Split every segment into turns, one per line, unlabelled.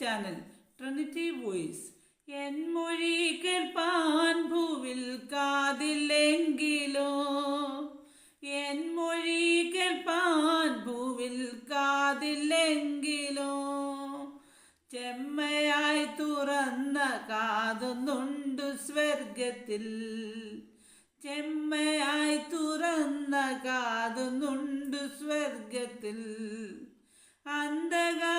Channel Trinity voice എൻ മൊഴി കേൾപ്പാൻ ഭൂവിൽ കാതില്ലെങ്കിലോ? എൻ മൊഴി കേൾപ്പാൻ ഭൂവിൽ കാതില്ലെങ്കിലോ? ചെമ്മയായി തുറന്ന കാതുന്നുണ്ടു സ്വർഗത്തിൽ ചെമ്മയായി തുറന്ന കാതുന്നുണ്ടു സ്വർഗത്തിൽ അന്ധകാരത്താലല്ല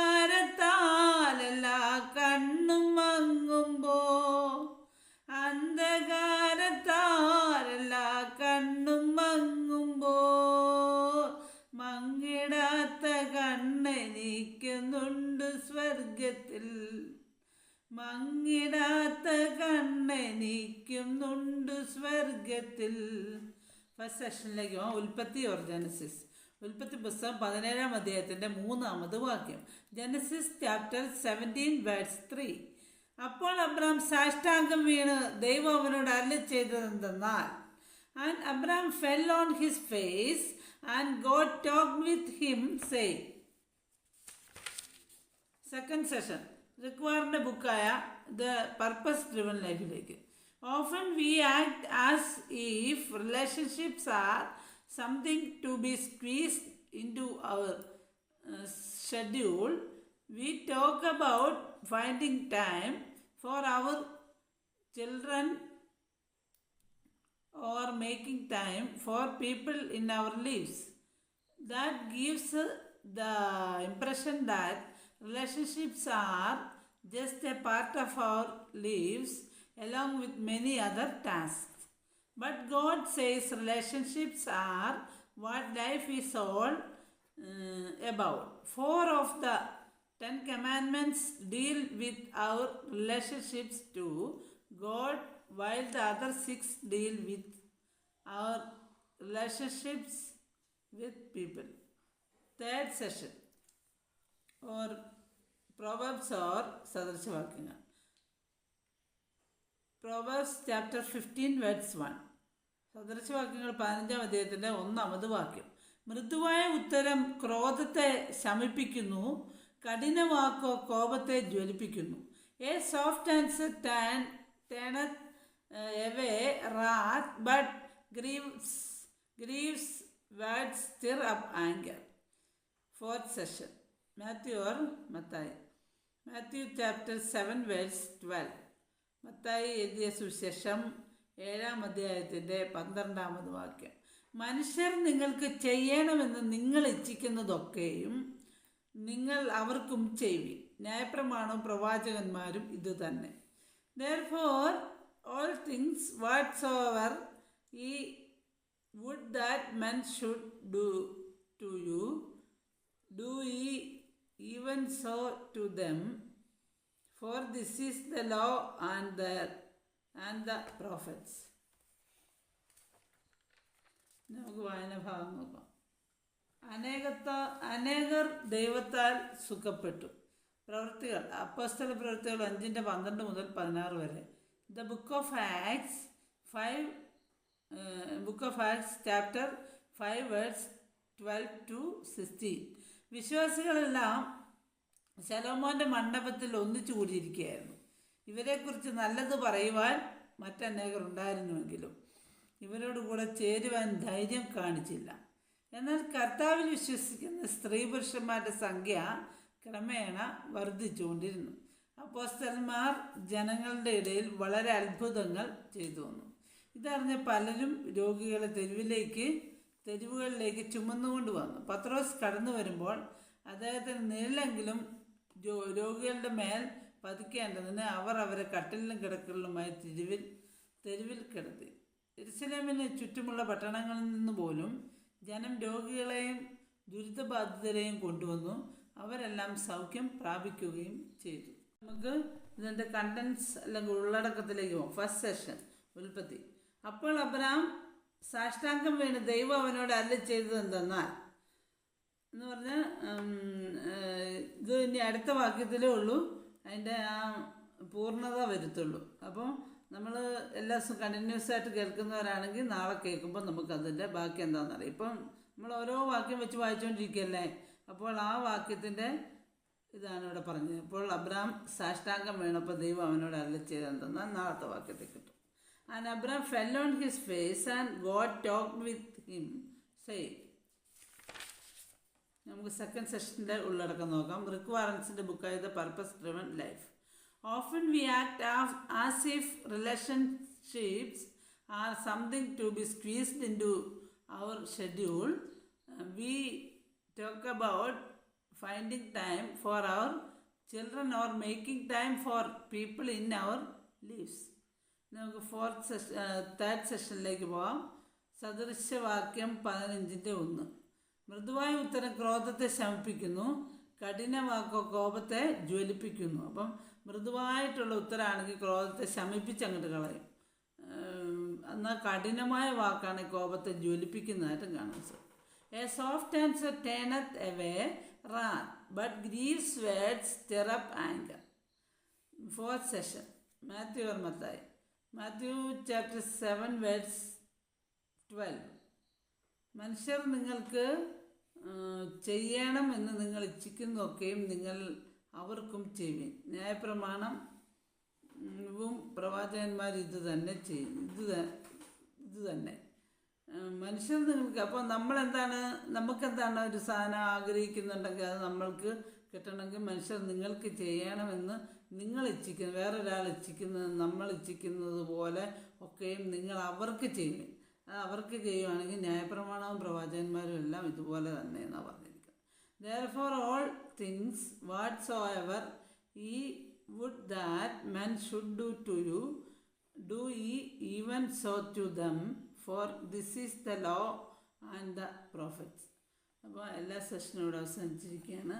സ്വർഗത്തിൽ മങ്ങിടാത്ത കണ്ണെനിക്കുന്നുണ്ട് സ്വർഗത്തിൽ ഫസ്റ്റ് സെഷനിലേക്ക് പോകാം ഉൽപ്പത്തി ഓർ ജനസിസ് ഉൽപ്പത്തി പുസ്തകം പതിനേഴാം അധ്യായത്തിന്റെ മൂന്നാമത് വാക്യം. Genesis chapter seventeen words three അപ്പോൾ അബ്രാം സാഷ്ടാംഗം വീണ്. ദൈവം അവനോട് അരളി ചെയ്തതെന്തെന്നാൽ and Abram fell on his face and God talk with him say second session റിക്വയറിന്റെ ബുക്കായ ദ പർപ്പസ് ഡ്രിവൺ ലൈഫിലേക്ക് often we act as if relationships are something to be squeezed into our schedule we talk about finding time for our children or making time for people in our lives. That gives uh, the impression that relationships are just a part of our lives along with many other tasks. But God says relationships are what life is all uh, about. Four of the Ten Commandments deal with our relationships to God, while the other six deal with our relationships with people. Third session or Proverbs or സദൃശവാക്യങ്ങൾ Proverbs chapter fifteen verse one സദൃശവാക്യങ്ങൾ പതിനഞ്ചാം അദ്ദേഹത്തിന്റെ ഒന്നാമത് വാക്യം. മൃദുവായ ഉത്തരം ക്രോധത്തെ ശമിപ്പിക്കുന്നു കഠിനവാക്കോ കോപത്തെ ജ്വലിപ്പിക്കുന്നു. A soft answer tan turneth away wrath but grievous grievous words stir up anger fourth session Matthew or Mathai Matthew chapter seven verse twelve Mathai എഴുതിയ സുശേഷം ഏഴാം അധ്യായത്തിന്റെ പന്ത്രണ്ടാമത് വാക്യം. മനുഷ്യർ നിങ്ങൾക്ക് ചെയ്യണമെന്ന് നിങ്ങൾ ഇച്ഛിക്കുന്നതൊക്കെയും നിങ്ങൾ അവർക്കും ചെയ്വി ന്യായപ്രമാണവും പ്രവാചകന്മാരും ഇത് തന്നെ. All things whatsoever ye would that men should do to you do ye even so to them for this is the law and the, and the prophets. നമുക്ക് വായന ഭാഗം നോക്കാം. അനേകത്ത അനേകർ ദൈവത്താൽ സുഖപ്പെട്ടു. പ്രവൃത്തികൾ അപ്പസ്തല പ്രവൃത്തികൾ അഞ്ചിന്റെ പന്ത്രണ്ട് മുതൽ പതിനാറ് വരെ. The book of acts five book of acts chapter five words twelve to sixteen വിശ്വാസികളെല്ലാം ശലോമോന്റെ മണ്ഡപത്തിൽ ഒന്നിച്ചു കൂടിയിരിക്കുകയായിരുന്നു. ഇവരെക്കുറിച്ച് നല്ലത് പറയുവാൻ മറ്റനേകർ ഉണ്ടായിരുന്നുവെങ്കിലും ഇവരോട് കൂടെ ചേരുവാൻ ധൈര്യം കാണിച്ചില്ല. എന്നാൽ കർത്താവിൽ വിശ്വസിക്കുന്ന സ്ത്രീ പുരുഷന്മാരുടെ സംഖ്യ ക്രമേണ വർദ്ധിച്ചുകൊണ്ടിരുന്നു. അപ്പോസ്തന്മാർ ജനങ്ങളുടെ ഇടയിൽ വളരെ അത്ഭുതങ്ങൾ ചെയ്തു വന്നു. ഇതറിഞ്ഞ പലരും രോഗികളെ തെരുവിലേക്ക് തെരുവുകളിലേക്ക് ചുമന്നുകൊണ്ട് വന്നു. പത്രോസ് കടന്നു വരുമ്പോൾ അദ്ദേഹത്തിന് നിഴലെങ്കിലും രോഗികളുടെ മേൽ പതിക്കേണ്ടതിന് അവർ അവരെ കട്ടിലിലും കിടക്കലിലുമായി തെരുവിൽ തെരുവിൽ കിടത്തി. എരുസലേമിന് ചുറ്റുമുള്ള പട്ടണങ്ങളിൽ നിന്ന് പോലും ജനം രോഗികളെയും ദുരിതബാധിതരെയും കൊണ്ടുവന്നു. അവരെല്ലാം സൗഖ്യം പ്രാപിക്കുകയും ചെയ്തു. നമുക്ക് ഇതിന്റെ കണ്ടൻസ് അല്ലെങ്കിൽ ഉള്ളടക്കത്തിലേക്ക് പോകാം. ഫസ്റ്റ് സെഷൻ ഉൽപ്പത്തി. അപ്പോൾ അബ്രാം സാഷ്ടാംഗം വീണ് ദൈവം അവനോട് അല്ല ചെയ്തത് എന്തെന്നാൽ? എന്ന് പറഞ്ഞാൽ ഇത് ഇനി അടുത്ത വാക്യത്തിലേ ഉള്ളൂ. അതിന്റെ ആ പൂർണത വരുത്തുള്ളൂ. അപ്പോൾ നമ്മൾ എല്ലാ ദിവസവും കണ്ടിന്യൂസ് ആയിട്ട് കേൾക്കുന്നവരാണെങ്കിൽ നാളെ കേൾക്കുമ്പോൾ നമുക്കതിന്റെ ബാക്കി എന്താണെന്നറിയാം ഇപ്പം നമ്മൾ ഓരോ വാക്യം വെച്ച് വായിച്ചുകൊണ്ടിരിക്കുകയല്ലേ അപ്പോൾ ആ വാക്യത്തിന്റെ ഇതാണ് ഇവിടെ പറഞ്ഞത്. അപ്പോൾ അബ്രാം സാഷ്ടാംഗം വീണപ്പോൾ ദൈവം അവനോട് അല്ല ചെയ്തെന്തെന്നാൽ നാളത്തെ വാക്യത്തിൽ കിട്ടും. And Abram fell on his face and God talked with him, say നമുക്ക് സെക്കൻഡ് സെഷന്റെ ഉള്ളടക്കം നോക്കാം. റിക് വാറൻസിന്റെ ബുക്കായ the purpose driven life often we act as if relationships are something to be squeezed into our schedule we talk about finding time for our children or making time for people in our lives നമുക്ക് fourth session third സെഷനിലേക്ക് പോവാം. സദൃശവാക്യം പതിനഞ്ചിന്റെ ഒന്ന്. മൃദുവായ ഉത്തരം ക്രോധത്തെ ശമിപ്പിക്കുന്നു കഠിന വാക്കോ കോപത്തെ ജ്വലിപ്പിക്കുന്നു. അപ്പം മൃദുവായിട്ടുള്ള ഉത്തരമാണെങ്കിൽ ക്രോധത്തെ ശമിപ്പിച്ച് അങ്ങോട്ട് കളയും. എന്നാൽ കഠിനമായ വാക്കാണ് കോപത്തെ ജ്വലിപ്പിക്കുന്നതായിട്ടും കാണാം sir. A soft answer turneth away wrath but grievous words stir up anger fourth session Matthew വർമ്മത്തായി. Matthew chapter seven words twelve മനുഷ്യർ നിങ്ങൾക്ക് ചെയ്യണം എന്ന് നിങ്ങൾ ഇച്ഛിക്കുന്നൊക്കെയും നിങ്ങൾ അവർക്കും ചെയ്യും ന്യായപ്രമാണം പ്രവാചകന്മാർ ഇത് തന്നെ ചെയ്യും. ഇത് ഇത് തന്നെ. മനുഷ്യർ നിങ്ങൾക്ക് അപ്പോൾ നമ്മളെന്താണ് നമുക്കെന്താണ് ഒരു സാധനം ആഗ്രഹിക്കുന്നുണ്ടെങ്കിൽ അത് നമ്മൾക്ക് കിട്ടണമെങ്കിൽ മനുഷ്യർ നിങ്ങൾക്ക് ചെയ്യണമെന്ന് നിങ്ങൾ ഇച്ഛിക്കുന്നത് വേറൊരാൾ ഇച്ഛിക്കുന്നത് നമ്മൾ ഇച്ഛിക്കുന്നത് പോലെ ഒക്കെയും നിങ്ങൾ അവർക്ക് ചെയ്യും. അവർക്ക് ചെയ്യുവാണെങ്കിൽ ന്യായപ്രമാണവും പ്രവാചകന്മാരും എല്ലാം ഇതുപോലെ തന്നെ എന്നാണ് പറഞ്ഞിരിക്കുന്നത്. Therefore all things whatsoever ye would that men should do to you do ye even so to them for this is the law and the prophets അപ്പോൾ എല്ലാ സെഷനും ഇവിടെ അവസാനിച്ചിരിക്കുകയാണ്.